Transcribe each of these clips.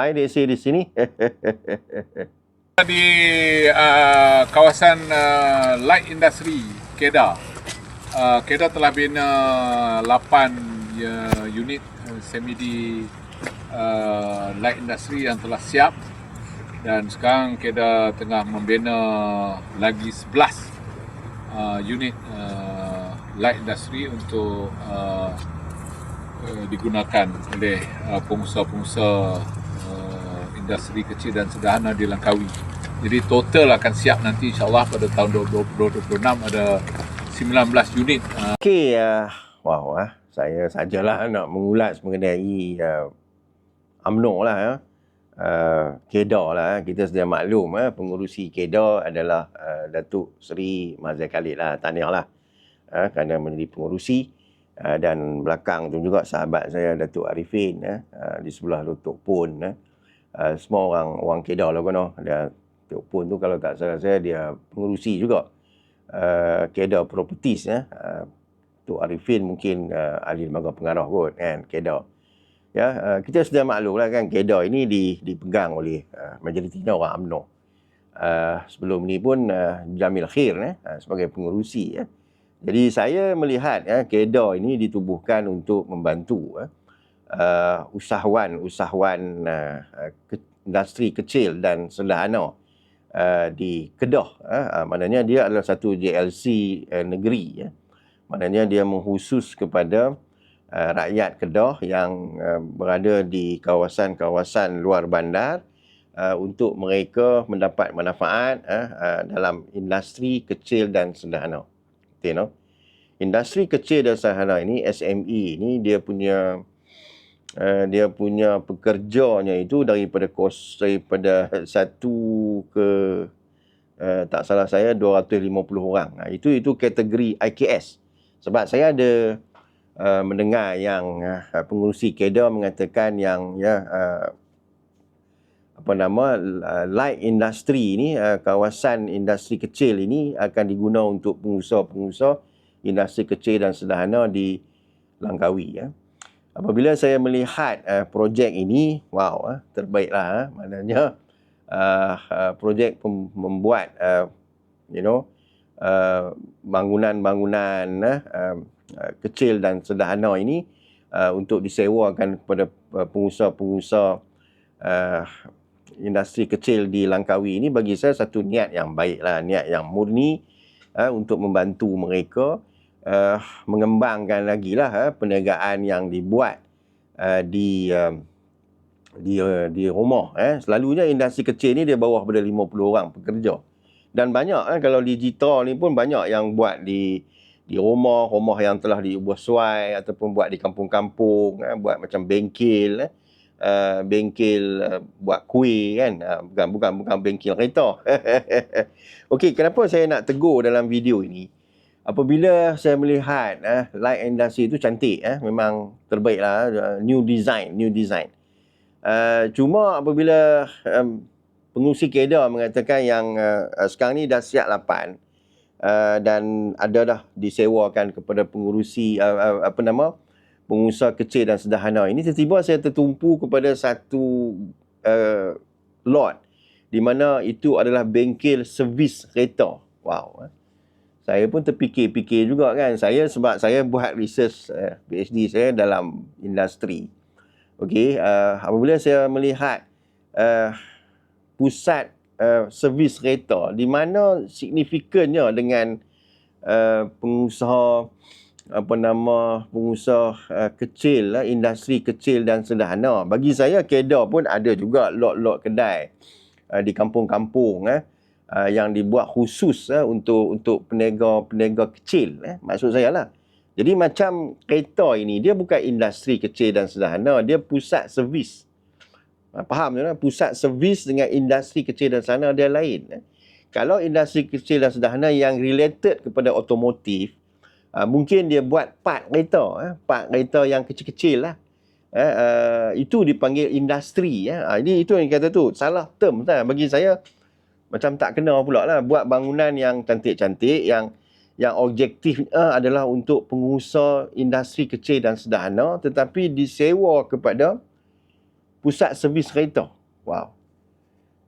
Hai Desi di sini. di uh, kawasan uh, light industry Kedah. Uh, Kedah telah bina 8 uh, unit uh, semi di uh, light industry yang telah siap dan sekarang Kedah tengah membina lagi 11 uh, unit uh, light industry untuk uh, uh, digunakan oleh uh, pengusaha-pengusaha uh, industri kecil dan sederhana di Langkawi. Jadi total akan siap nanti insyaAllah pada tahun 2026 ada 19 unit. Uh. Okey, uh, wow, uh, saya sajalah nak mengulas mengenai uh, UMNO lah. Uh. Kedah lah, kita sedia maklum uh, pengurusi Kedah adalah uh, Datuk Seri Mazhar Khalid lah, tahniah lah. Uh, kerana menjadi pengurusi uh, dan belakang tu juga sahabat saya Datuk Arifin uh, uh, di sebelah Datuk Pun. Uh, uh, semua orang orang Kedah lah kono. Dia Tok Pun tu kalau tak salah saya dia pengurusi juga uh, Kedah Properties ya. Uh, Tok Arifin mungkin uh, ahli lembaga pengarah kot kan Kedah. Ya, uh, kita sudah maklum lah kan Kedah ini di, dipegang oleh uh, majoritinya orang UMNO. Uh, sebelum ni pun uh, Jamil Khair eh, uh, sebagai pengurusi ya. Jadi saya melihat ya Kedah ini ditubuhkan untuk membantu eh, uh, usahawan-usahawan uh, ke, industri kecil dan sederhana uh, di Kedah. Uh, uh, maknanya dia adalah satu JLC uh, negeri. Ya. Maknanya dia menghusus kepada uh, rakyat Kedah yang uh, berada di kawasan-kawasan luar bandar uh, untuk mereka mendapat manfaat uh, uh, dalam industri kecil dan sederhana. You know? Industri kecil dan sederhana ini, SME ini, dia punya uh, dia punya pekerjanya itu daripada kos daripada satu ke uh, tak salah saya 250 orang. Nah, itu itu kategori IKS. Sebab saya ada uh, mendengar yang uh, pengurusi Kedah mengatakan yang ya uh, apa nama light industry ini kawasan industri kecil ini akan digunakan untuk pengusaha-pengusaha industri kecil dan sederhana di Langkawi ya apabila saya melihat uh, projek ini wow uh, terbaiklah uh, maknanya uh, uh, projek membuat uh, you know uh, bangunan-bangunan uh, uh, kecil dan sederhana ini uh, untuk disewakan kepada pengusaha-pengusaha uh, industri kecil di Langkawi ini bagi saya satu niat yang baiklah niat yang murni uh, untuk membantu mereka uh, mengembangkan lagi lah uh, perniagaan yang dibuat uh, di uh, di uh, di rumah eh. Selalunya industri kecil ni dia bawah pada 50 orang pekerja. Dan banyak eh kalau digital ni pun banyak yang buat di di rumah rumah yang telah diubah suai ataupun buat di kampung-kampung eh, buat macam bengkel eh. Uh, bengkel uh, buat kuih kan? Uh, bukan bukan bukan bengkel kereta. Okey kenapa saya nak tegur dalam video ini apabila saya melihat eh, light industry itu cantik eh, memang terbaik lah uh, new design new design. Uh, cuma apabila um, pengurusi Kedah mengatakan yang uh, sekarang ni dah siap lapan uh, dan ada dah disewakan kepada pengurusi uh, uh, apa nama pengusaha kecil dan sederhana. Ini tiba-tiba saya tertumpu kepada satu uh, lot di mana itu adalah bengkel servis kereta. Wow eh saya pun terfikir-fikir juga kan. Saya sebab saya buat research eh, PhD saya dalam industri. Okey uh, apabila saya melihat uh, pusat uh, servis kereta di mana signifikannya dengan uh, pengusaha apa nama pengusaha uh, kecil lah industri kecil dan sederhana. Bagi saya Kedah pun ada juga lot-lot kedai uh, di kampung-kampung eh yang dibuat khusus uh, untuk untuk peniaga-peniaga kecil eh maksud saya lah jadi macam kereta ini dia bukan industri kecil dan sederhana dia pusat servis uh, faham tak pusat servis dengan industri kecil dan sederhana dia lain eh? kalau industri kecil dan sederhana yang related kepada otomotif uh, mungkin dia buat part kereta eh? part kereta yang kecil-kecil lah eh, uh, itu dipanggil industri eh? uh, ini itu yang kata tu salah term tak? bagi saya macam tak kena pula lah buat bangunan yang cantik-cantik yang yang objektif uh, adalah untuk pengusaha industri kecil dan sederhana tetapi disewa kepada pusat servis kereta. Wow.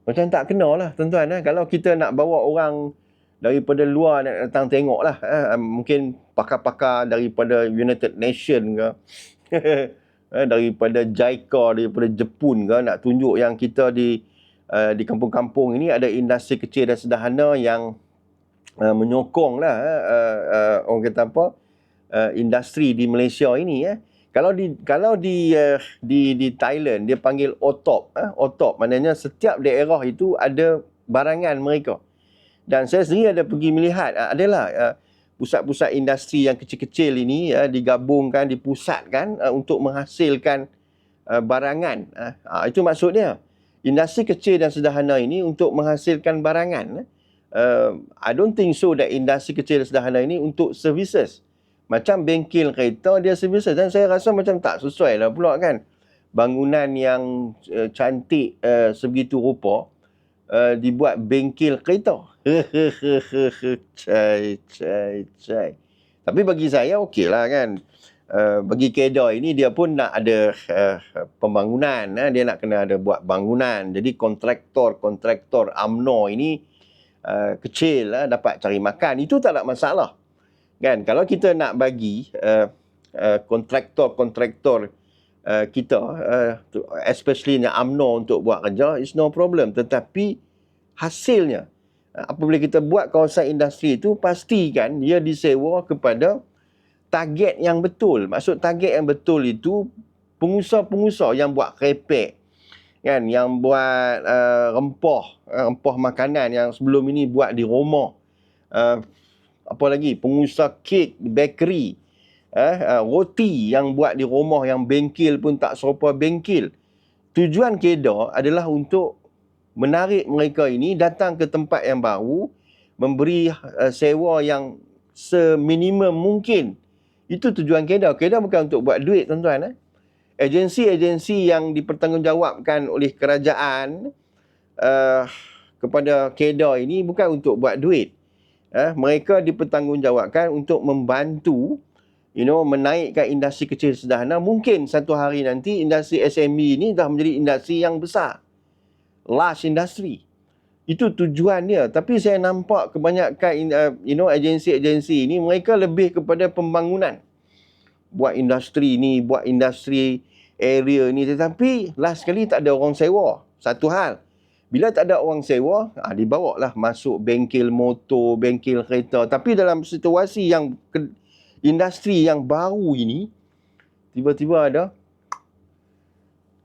Macam tak kena lah tuan-tuan. Eh. Kalau kita nak bawa orang daripada luar nak datang tengok lah. Eh. Mungkin pakar-pakar daripada United Nation ke. eh, daripada JICA, daripada Jepun ke. Nak tunjuk yang kita di uh, di kampung-kampung ini ada industri kecil dan sederhana yang uh, menyokong lah. Eh. Uh, uh, orang kata apa. Uh, industri di Malaysia ini. Eh. Kalau di kalau di uh, di di Thailand dia panggil otop, eh? otop maknanya setiap daerah itu ada barangan mereka. Dan saya sendiri ada pergi melihat uh, adalah uh, pusat-pusat industri yang kecil-kecil ini uh, digabungkan, dipusatkan uh, untuk menghasilkan uh, barangan. Uh, uh, itu maksudnya. Industri kecil dan sederhana ini untuk menghasilkan barangan. Uh, I don't think so that industri kecil dan sederhana ini untuk services. Macam bengkel kereta dia services. Dan saya rasa macam tak sesuai lah pula kan. Bangunan yang uh, cantik uh, sebegitu rupa uh, dibuat bengkel kereta. Cai cai cai. Tapi bagi saya okey lah kan uh, bagi Kedah ini dia pun nak ada uh, pembangunan uh, dia nak kena ada buat bangunan. Jadi kontraktor kontraktor UMNO ini uh, kecil uh, dapat cari makan. Itu tak ada masalah. Kan? Kalau kita nak bagi uh, uh, kontraktor-kontraktor uh, kita uh, especially yang UMNO untuk buat kerja is no problem. Tetapi hasilnya apabila kita buat kawasan industri itu pastikan dia disewa kepada target yang betul. Maksud target yang betul itu pengusaha-pengusaha yang buat krepek kan? Yang buat uh, rempah uh, rempah makanan yang sebelum ini buat di rumah. Uh, apa lagi? Pengusaha kek bakery. Eh uh, roti yang buat di rumah yang bengkel pun tak serupa bengkel tujuan Kedah adalah untuk menarik mereka ini datang ke tempat yang baru memberi uh, sewa yang seminimum mungkin itu tujuan Kedah. Kedah bukan untuk buat duit tuan-tuan eh. Agensi-agensi yang dipertanggungjawabkan oleh kerajaan uh, kepada Kedah ini bukan untuk buat duit. Eh, mereka dipertanggungjawabkan untuk membantu you know menaikkan industri kecil sederhana. Mungkin satu hari nanti industri SME ini dah menjadi industri yang besar. Large industry itu tujuan dia. Tapi saya nampak kebanyakan uh, you know agensi-agensi ini mereka lebih kepada pembangunan. Buat industri ni buat industri area ni. Tetapi last sekali tak ada orang sewa. Satu hal. Bila tak ada orang sewa, ha, dibawa lah masuk bengkel motor, bengkel kereta. Tapi dalam situasi yang ke, industri yang baru ini, tiba-tiba ada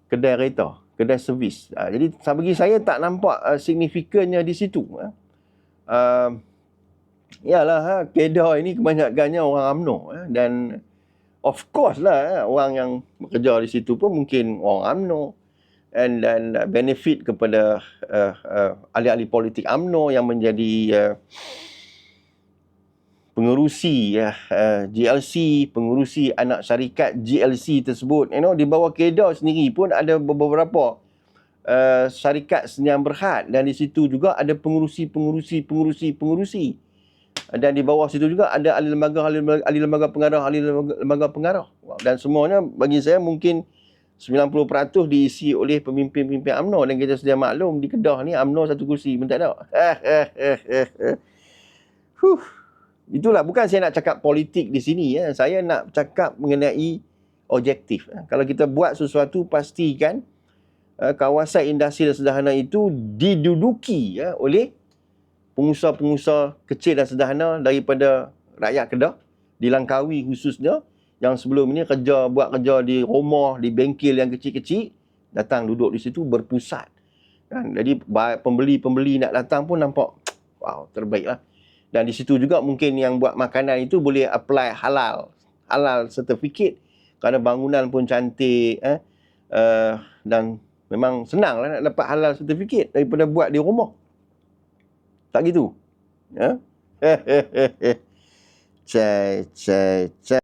kedai kereta, kedai servis. Ha, jadi bagi saya tak nampak uh, signifikannya di situ. Uh, yalah, ha, Kedah ini kebanyakannya orang UMNO. Ha, dan of course lah, ha, orang yang bekerja di situ pun mungkin orang UMNO and dan benefit kepada uh, uh, ahli-ahli politik AMNO yang menjadi uh, pengurusi uh, uh, GLC, pengurusi anak syarikat GLC tersebut. You know, di bawah Kedah sendiri pun ada beberapa uh, syarikat senyam berhad dan di situ juga ada pengurusi-pengurusi, pengurusi-pengurusi. Dan di bawah situ juga ada ahli lembaga, ahli lembaga, ahli lembaga pengarah, ahli lembaga, lembaga pengarah. Dan semuanya bagi saya mungkin 90% diisi oleh pemimpin-pemimpin UMNO dan kita sedia maklum di Kedah ni UMNO satu kursi pun tak ada. huh. Itulah bukan saya nak cakap politik di sini ya. Saya nak cakap mengenai objektif. Kalau kita buat sesuatu pastikan uh, kawasan industri dan sederhana itu diduduki ya, oleh pengusaha-pengusaha kecil dan sederhana daripada rakyat Kedah di Langkawi khususnya yang sebelum ini kerja buat kerja di rumah di bengkel yang kecil-kecil datang duduk di situ berpusat kan jadi pembeli-pembeli nak datang pun nampak wow terbaiklah dan di situ juga mungkin yang buat makanan itu boleh apply halal. Halal certificate kerana bangunan pun cantik eh. Uh, dan memang senang lah nak dapat halal certificate daripada buat di rumah. Tak gitu? Ya cai cai cai